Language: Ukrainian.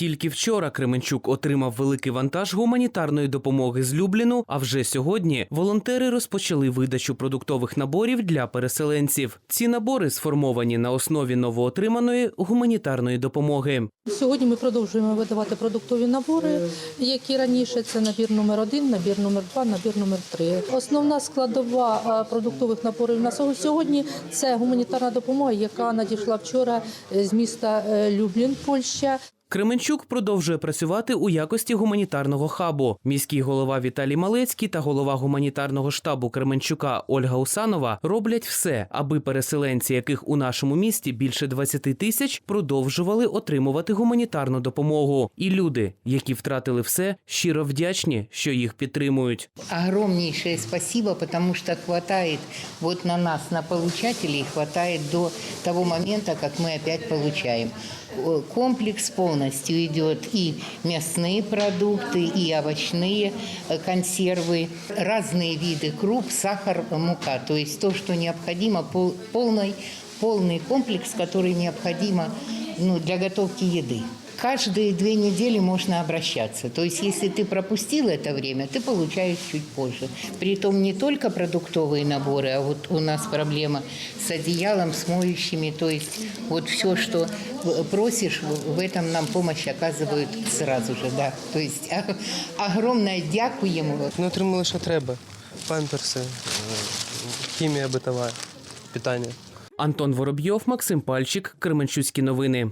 Тільки вчора Кременчук отримав великий вантаж гуманітарної допомоги з Любліну. А вже сьогодні волонтери розпочали видачу продуктових наборів для переселенців. Ці набори сформовані на основі новоотриманої гуманітарної допомоги. Сьогодні ми продовжуємо видавати продуктові набори, які раніше це набір номер один, набір номер два, набір номер три. Основна складова е, продуктових наборів на сьогодні це гуманітарна допомога, яка надійшла вчора е, з міста е, Люблін, Польща. Кременчук продовжує працювати у якості гуманітарного хабу. Міський голова Віталій Малецький та голова гуманітарного штабу Кременчука Ольга Усанова роблять все, аби переселенці, яких у нашому місті більше 20 тисяч, продовжували отримувати гуманітарну допомогу. І люди, які втратили все, щиро вдячні, що їх підтримують. Огромнейшее спасибо, потому что хватает вот на нас, на получателей, хватает до того момента, как мы опять получаем. Э, Комплекс полностью идет и мясные продукты, и овощные э, консервы, разные виды круп, сахар, мука. То есть то, что необходимо, пол- полный, полный комплекс, который необходимо ну, для готовки еды. Каждые две недели можно обращаться. То есть, если ты пропустил это время, ты получаешь чуть позже. Притом не только продуктовые наборы, а вот у нас проблема с одеялом, с моющими. То есть, вот все, что э, просишь, в этом нам помощь оказывают сразу же. Да. То есть, огромное дякуємо. Ми отримали, що треба. Памперси, е, хімія битова, питання. Антон Воробйов, Максим Пальчик, Кременчуцькі новини.